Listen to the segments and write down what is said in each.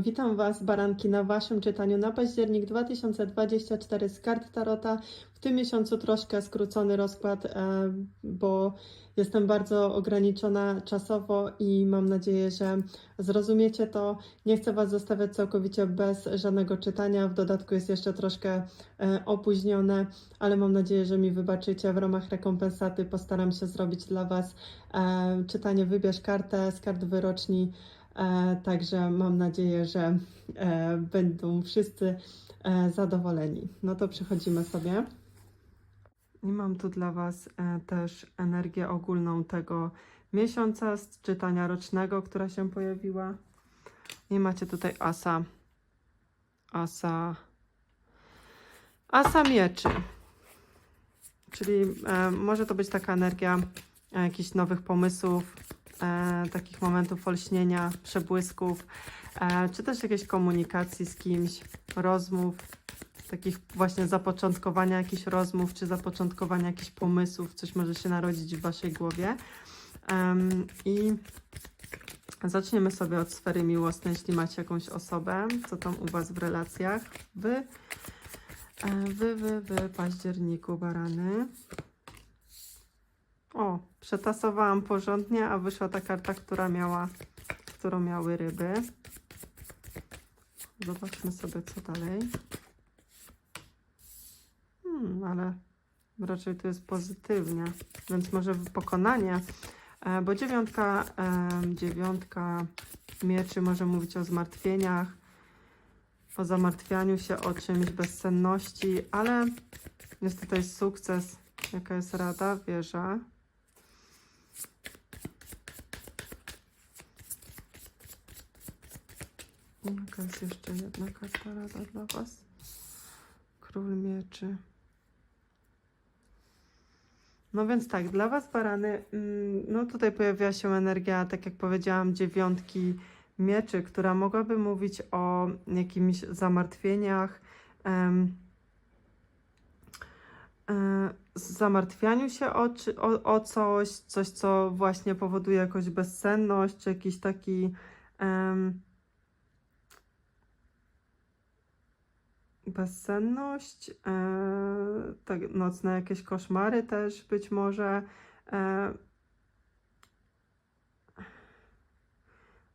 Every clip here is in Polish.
Witam, Was, baranki, na Waszym czytaniu na październik 2024 z kart Tarota. W tym miesiącu troszkę skrócony rozkład, e, bo jestem bardzo ograniczona czasowo i mam nadzieję, że zrozumiecie to. Nie chcę Was zostawiać całkowicie bez żadnego czytania. W dodatku jest jeszcze troszkę e, opóźnione, ale mam nadzieję, że mi wybaczycie. W ramach rekompensaty postaram się zrobić dla Was e, czytanie Wybierz kartę z kart wyroczni. E, także mam nadzieję, że e, będą wszyscy e, zadowoleni. No to przechodzimy sobie. I mam tu dla Was też energię ogólną tego miesiąca z czytania rocznego, która się pojawiła. I macie tutaj asa. Asa. Asa mieczy. Czyli może to być taka energia jakichś nowych pomysłów, e, takich momentów olśnienia, przebłysków, e, czy też jakiejś komunikacji z kimś, rozmów, takich właśnie zapoczątkowania jakichś rozmów, czy zapoczątkowania jakichś pomysłów, coś może się narodzić w Waszej głowie. I zaczniemy sobie od sfery miłosnej, jeśli macie jakąś osobę, co tam u Was w relacjach. Wy, e, wy, wy, wy, październiku, barany. O, przetasowałam porządnie, a wyszła ta karta, która miała, którą miały ryby. Zobaczmy sobie, co dalej. Hmm, ale raczej to jest pozytywnie, więc może pokonanie, e, bo dziewiątka, em, dziewiątka mieczy może mówić o zmartwieniach, o zamartwianiu się, o czymś bezsenności, ale jest tutaj sukces. Jaka jest rada? Wieża. Jaka jest jeszcze jedna karta rada dla Was? Król mieczy. No więc tak, dla Was barany, mm, no tutaj pojawiła się energia, tak jak powiedziałam, dziewiątki mieczy, która mogłaby mówić o jakimś zamartwieniach, em, e, zamartwianiu się o, o, o coś, coś, co właśnie powoduje jakąś bezsenność, jakiś taki em, bezsenność, e, tak, nocne jakieś koszmary też być może. E,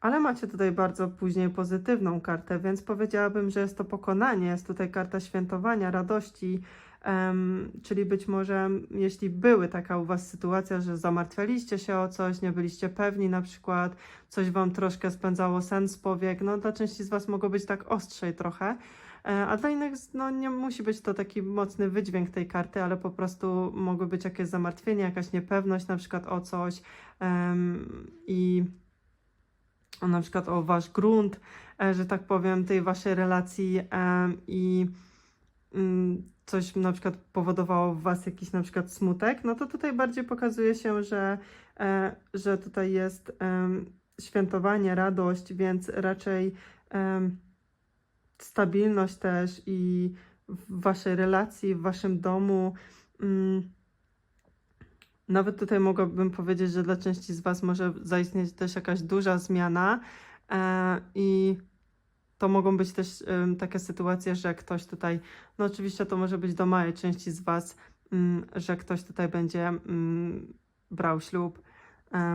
ale macie tutaj bardzo później pozytywną kartę, więc powiedziałabym, że jest to pokonanie. Jest tutaj karta świętowania, radości. em, czyli być może, jeśli były taka u Was sytuacja, że zamartwialiście się o coś, nie byliście pewni na przykład, coś Wam troszkę spędzało sen z powiek, no dla części z Was mogło być tak ostrzej trochę. E, A dla innych, no nie musi być to taki mocny wydźwięk tej karty, ale po prostu mogły być jakieś zamartwienie, jakaś niepewność na przykład o coś em, i o, na przykład o wasz grunt, e, że tak powiem, tej waszej relacji em, i mm, coś na przykład powodowało w was jakiś na przykład smutek, no to tutaj bardziej pokazuje się, że, e, że tutaj jest świętowanie, radość, więc raczej stabilność też i w waszej relacji, w waszym domu. Mm, Nawet tutaj mogłabym powiedzieć, że dla części z Was może zaistnieć też jakaś duża zmiana e, i to mogą być też takie sytuacje, że ktoś tutaj, no oczywiście to może być do małej części z Was, mm, że ktoś tutaj będzie mm, brał ślub,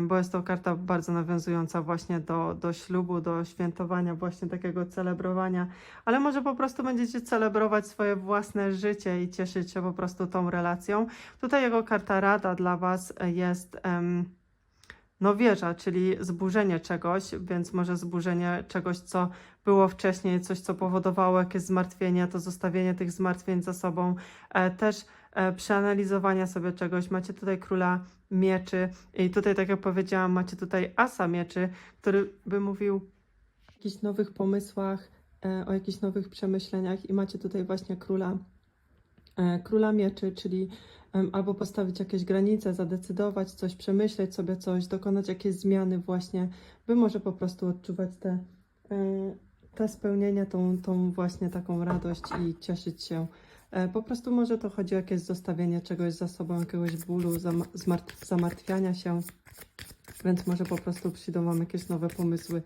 bo jest to karta bardzo nawiązująca właśnie do, do ślubu, do świętowania, właśnie takiego celebrowania, ale może po prostu będziecie celebrować swoje własne życie i cieszyć się po prostu tą relacją. Tutaj jego karta rada dla Was jest em, no czyli zburzenie czegoś, więc może zburzenie czegoś, co było wcześniej, coś, co powodowało jakieś zmartwienie, to zostawienie tych zmartwień za sobą, e, też e, przeanalizowania sobie czegoś. Macie tutaj króla mieczy i tutaj, tak jak powiedziałam, macie tutaj asa mieczy, który by mówił o jakichś nowych pomysłach, e, o jakichś nowych przemyśleniach i macie tutaj właśnie króla, e, króla mieczy, czyli albo postawić jakieś granice, zadecydować coś, przemyśleć sobie coś, dokonać jakieś zmiany właśnie, by może po prostu odczuwać te, e, te spełnienia, tą, tą właśnie taką radość i cieszyć się. E, Po prostu może to chodzi o jakieś zostawienie czegoś za sobą, jakiegoś bólu, zamartwiania się. Więc może po prostu przyjdą Wam jakieś nowe pomysły,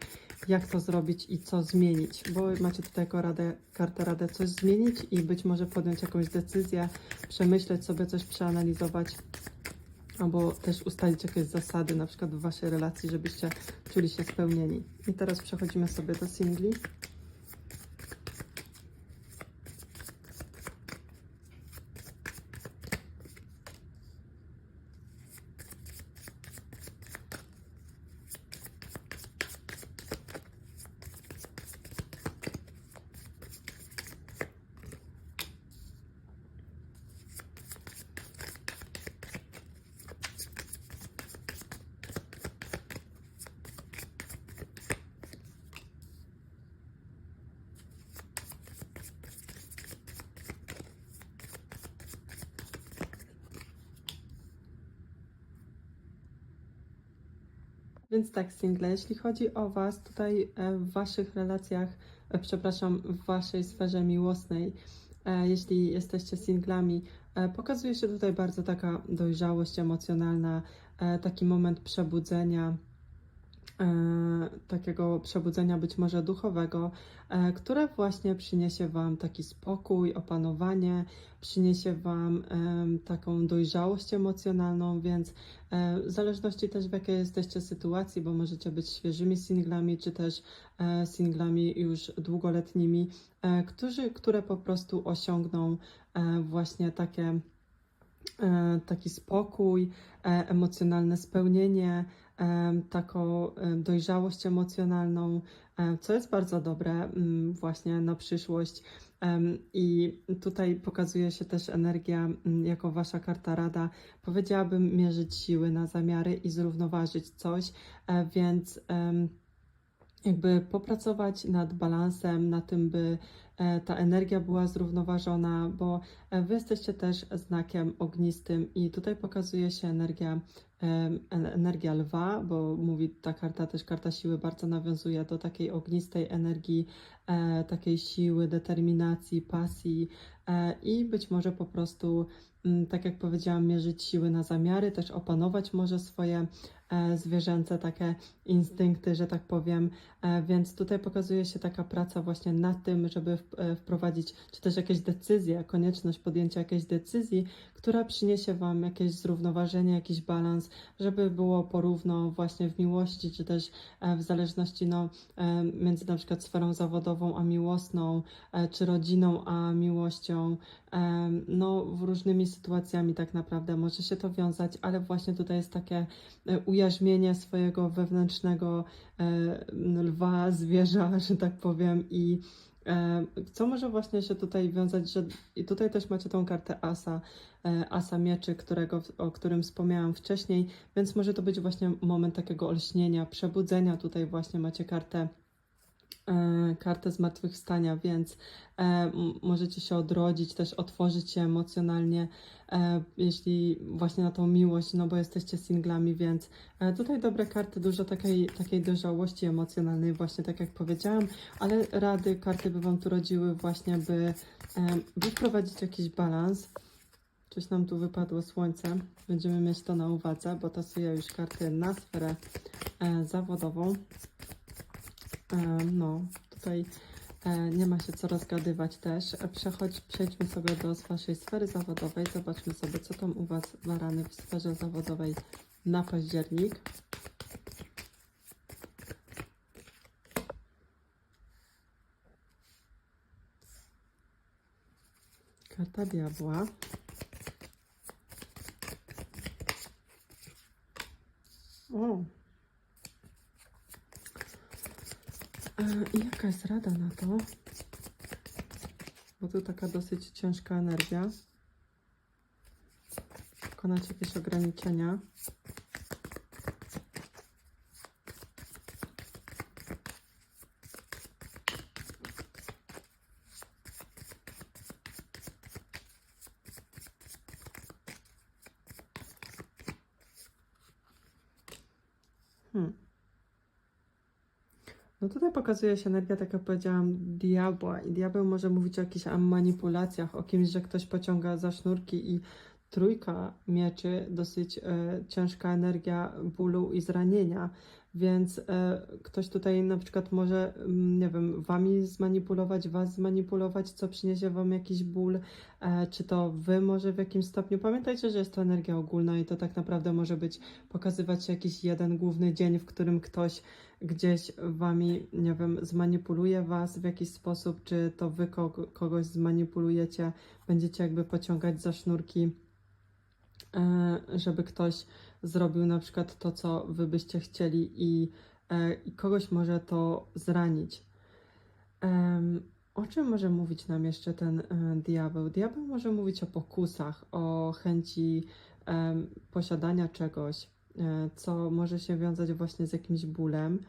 jak to zrobić i co zmienić, bo macie tutaj jako radę, kartę radę coś zmienić i być może podjąć jakąś decyzję, przemyśleć sobie coś, przeanalizować, albo też ustalić jakieś zasady, na przykład w Waszej relacji, żebyście czuli się spełnieni. I teraz przechodzimy sobie do singli. Więc tak, single, jeśli chodzi o Was, tutaj e, w Waszych relacjach, e, przepraszam, w Waszej sferze miłosnej, e, jeśli jesteście singlami, pokazuje się tutaj bardzo taka dojrzałość emocjonalna, taki moment przebudzenia, takiego przebudzenia być może duchowego, e, które właśnie przyniesie Wam taki spokój, opanowanie, przyniesie Wam taką dojrzałość emocjonalną, więc e, w zależności też w jakiej jesteście sytuacji, bo możecie być świeżymi singlami, czy też e, singlami już długoletnimi, e, którzy, które po prostu osiągną e, właśnie takie, e, taki spokój, e, emocjonalne spełnienie, taką dojrzałość emocjonalną, co jest bardzo dobre mm, właśnie na przyszłość. I tutaj pokazuje się też energia mm, jako wasza karta rada. Powiedziałabym mierzyć siły na zamiary i zrównoważyć coś, e, więc jakby popracować nad balansem, na tym, by ta energia była zrównoważona, bo e, wy jesteście też znakiem ognistym i tutaj pokazuje się energia, en- energia lwa, bo mówi ta karta, też karta siły bardzo nawiązuje do takiej ognistej energii, e, takiej siły, determinacji, pasji e, i być może po prostu, mm, tak jak powiedziałam, mierzyć siły na zamiary, też opanować może swoje e, zwierzęce takie instynkty, że tak powiem, E, Więc tutaj pokazuje się taka praca właśnie nad tym, żeby w- e, wprowadzić, czy też jakieś decyzje, konieczność podjęcia jakiejś decyzji, która przyniesie Wam jakieś zrównoważenie, jakiś balans, żeby było porówno właśnie w miłości, czy też e, w zależności no, e, między na przykład sferą zawodową a miłosną, e, czy rodziną a miłością. E, No, w różnymi sytuacjami tak naprawdę może się to wiązać, ale właśnie tutaj jest takie e, ujarzmienie swojego wewnętrznego e, lwa, zwierza, że tak powiem i e, co może właśnie się tutaj wiązać, że i tutaj też macie tą kartę Asa, e, Asa Mieczy, którego, o którym wspomniałam wcześniej, więc może to być właśnie moment takiego olśnienia, przebudzenia, tutaj właśnie macie kartę kartę zmartwychwstania, więc e, możecie się odrodzić, też otworzyć się emocjonalnie, e, jeśli właśnie na tą miłość, no bo jesteście singlami, więc e, tutaj dobre karty, dużo takiej, takiej dojrzałości emocjonalnej, właśnie tak jak powiedziałam, ale rady, karty by Wam tu rodziły właśnie, by, e, by wprowadzić jakiś balans. Coś nam tu wypadło słońce, będziemy mieć to na uwadze, bo tasuję już karty na sferę e, zawodową. E, No, tutaj e, nie ma się co rozgadywać też. E, Przechodź, przejdźmy sobie do Waszej sfery zawodowej. Zobaczmy sobie, co tam u Was barany w sferze zawodowej na październik. Karta diabła. O. E, I jaka jest rada na to? Bo tu taka dosyć ciężka energia. Pokonać jakieś ograniczenia. Hmm. No tutaj pokazuje się energia, tak jak powiedziałam, diabła. I diabeł może mówić o jakichś manipulacjach, o kimś, że ktoś pociąga za sznurki i trójka mieczy, dosyć e, ciężka energia bólu i zranienia, więc e, ktoś tutaj na przykład może, mm, nie wiem, wami zmanipulować, was zmanipulować, co przyniesie wam jakiś ból, e, czy to wy może w jakimś stopniu. Pamiętajcie, że jest to energia ogólna i to tak naprawdę może być, pokazywać jakiś jeden główny dzień, w którym ktoś gdzieś wami, nie wiem, zmanipuluje was w jakiś sposób, czy to wy kogo, kogoś zmanipulujecie, będziecie jakby pociągać za sznurki, e, żeby ktoś zrobił na przykład to, co wy byście chcieli i, e, i kogoś może to zranić. O czym może mówić nam jeszcze ten e, diabeł? Diabeł może mówić o pokusach, o chęci posiadania czegoś, e, co może się wiązać właśnie z jakimś bólem.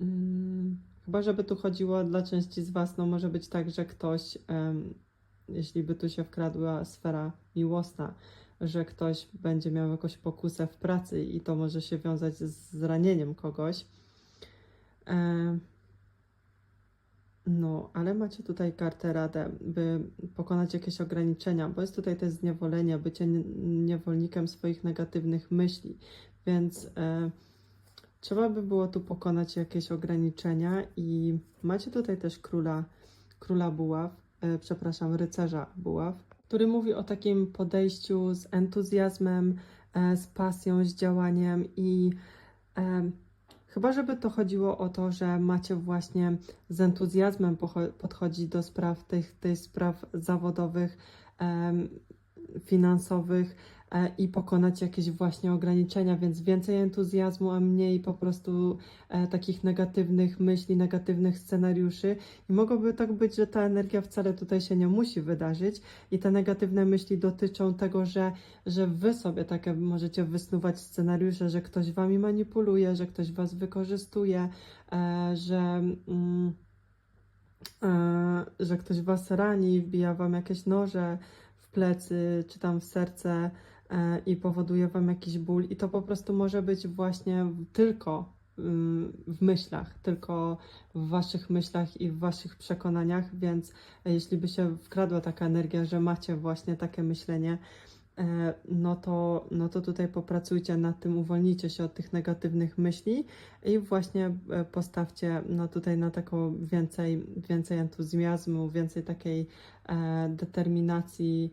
Mm, Chyba, żeby tu chodziło dla części z Was, no może być tak, że ktoś, jeśli by tu się wkradła sfera miłosna, że ktoś będzie miał jakąś pokusę w pracy i to może się wiązać z zranieniem kogoś. Em, no, ale macie tutaj kartę radę, by pokonać jakieś ograniczenia, bo jest tutaj też zniewolenie, bycie nie- niewolnikiem swoich negatywnych myśli, więc e, trzeba by było tu pokonać jakieś ograniczenia i macie tutaj też króla, króla buław, e, przepraszam, rycerza buław, który mówi o takim podejściu z entuzjazmem, e, z pasją, z działaniem i e, chyba, żeby to chodziło o to, że macie właśnie z entuzjazmem podchodzić do spraw tych, tych spraw zawodowych, em, finansowych e, i pokonać jakieś właśnie ograniczenia, więc więcej entuzjazmu, a mniej po prostu e, takich negatywnych myśli, negatywnych scenariuszy. I mogłoby tak być, że ta energia wcale tutaj się nie musi wydarzyć i te negatywne myśli dotyczą tego, że, że wy sobie takie możecie wysnuwać scenariusze, że ktoś wami manipuluje, że ktoś was wykorzystuje, e, że. Mm, e, że ktoś was rani, wbija wam jakieś noże w plecy czy tam w serce e, i powoduje wam jakiś ból. I to po prostu może być właśnie tylko ym, w myślach, tylko w waszych myślach i w waszych przekonaniach, więc e, jeśli by się wkradła taka energia, że macie właśnie takie myślenie, e, no to, no to tutaj popracujcie nad tym, uwolnijcie się od tych negatywnych myśli i właśnie e, postawcie no tutaj na taką więcej, więcej entuzjazmu, więcej takiej e, determinacji,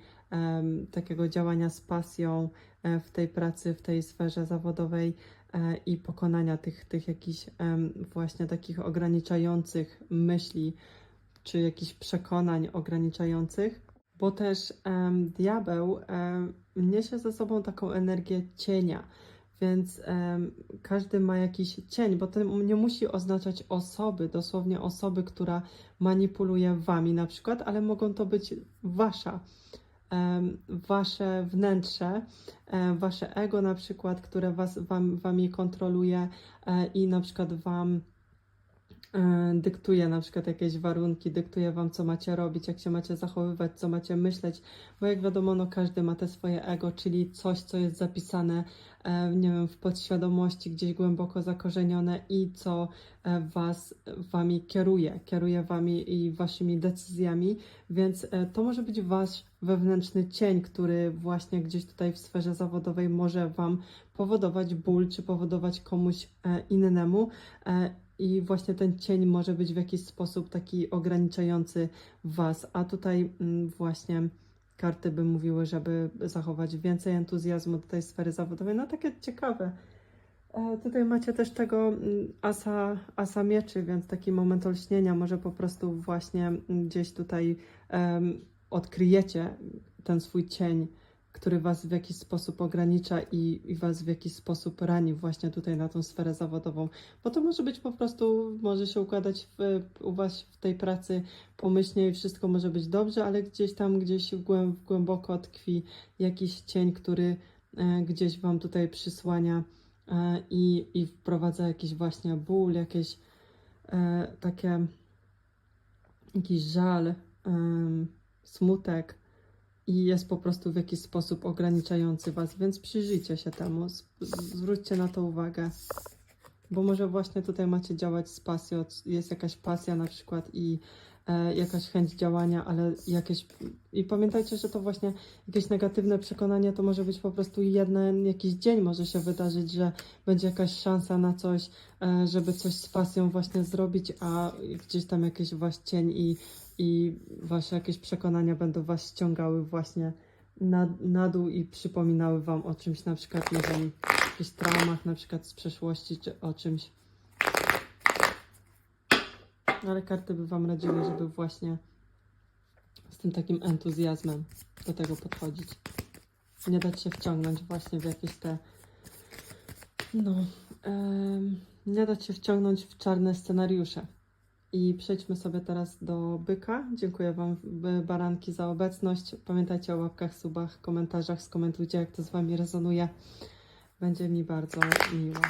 takiego działania z pasją e, w tej pracy, w tej sferze zawodowej e, i pokonania tych, tych jakichś właśnie takich ograniczających myśli czy jakichś przekonań ograniczających, bo też diabeł niesie ze sobą taką energię cienia. Więc em, każdy ma jakiś cień, bo to nie musi oznaczać osoby, dosłownie osoby, która manipuluje wami na przykład, ale mogą to być wasza, wasze wnętrze, wasze ego na przykład, które was, wam, wami kontroluje e, i na przykład wam dyktuje na przykład jakieś warunki, dyktuje wam, co macie robić, jak się macie zachowywać, co macie myśleć, bo jak wiadomo, no każdy ma te swoje ego, czyli coś, co jest zapisane, e, nie wiem, w podświadomości, gdzieś głęboko zakorzenione i co e, was, wami kieruje, kieruje wami i waszymi decyzjami, więc e, to może być wasz wewnętrzny cień, który właśnie gdzieś tutaj w sferze zawodowej może wam powodować ból, czy powodować komuś e, innemu. I właśnie ten cień może być w jakiś sposób taki ograniczający Was, a tutaj mm, właśnie karty by mówiły, żeby zachować więcej entuzjazmu do tej sfery zawodowej. No takie ciekawe. E, Tutaj macie też tego mm, asa, asa mieczy, więc taki moment olśnienia, może po prostu właśnie mm, gdzieś tutaj em, odkryjecie ten swój cień, który Was w jakiś sposób ogranicza i, i Was w jakiś sposób rani właśnie tutaj na tą sferę zawodową. Bo to może być po prostu, może się układać w, u Was w tej pracy pomyślnie i wszystko może być dobrze, ale gdzieś tam, gdzieś głęb, głęboko tkwi jakiś cień, który e, gdzieś Wam tutaj przysłania e, i, i wprowadza jakiś właśnie ból, jakieś e, takie, jakiś żal, smutek i jest po prostu w jakiś sposób ograniczający Was, więc przyjrzyjcie się temu, zwróćcie na to uwagę, bo może właśnie tutaj macie działać z pasją, jest jakaś pasja na przykład i e, jakaś chęć działania, ale jakieś. I pamiętajcie, że to właśnie jakieś negatywne przekonanie to może być po prostu jeden jakiś dzień, może się wydarzyć, że będzie jakaś szansa na coś, e, żeby coś z pasją właśnie zrobić, a gdzieś tam jakiś wasz cień i, i wasze jakieś przekonania będą was ściągały właśnie na, na dół i przypominały wam o czymś, na przykład, wiem, jakichś traumach, na przykład z przeszłości, czy o czymś. Ale karty by wam radziły, żeby właśnie z tym takim entuzjazmem do tego podchodzić. Nie dać się wciągnąć właśnie w jakieś te. No. em, nie dać się wciągnąć w czarne scenariusze. I przejdźmy sobie teraz do byka. Dziękuję Wam, b- baranki, za obecność. Pamiętajcie o łapkach, subach, komentarzach. Skomentujcie, jak to z Wami rezonuje. Będzie mi bardzo miło.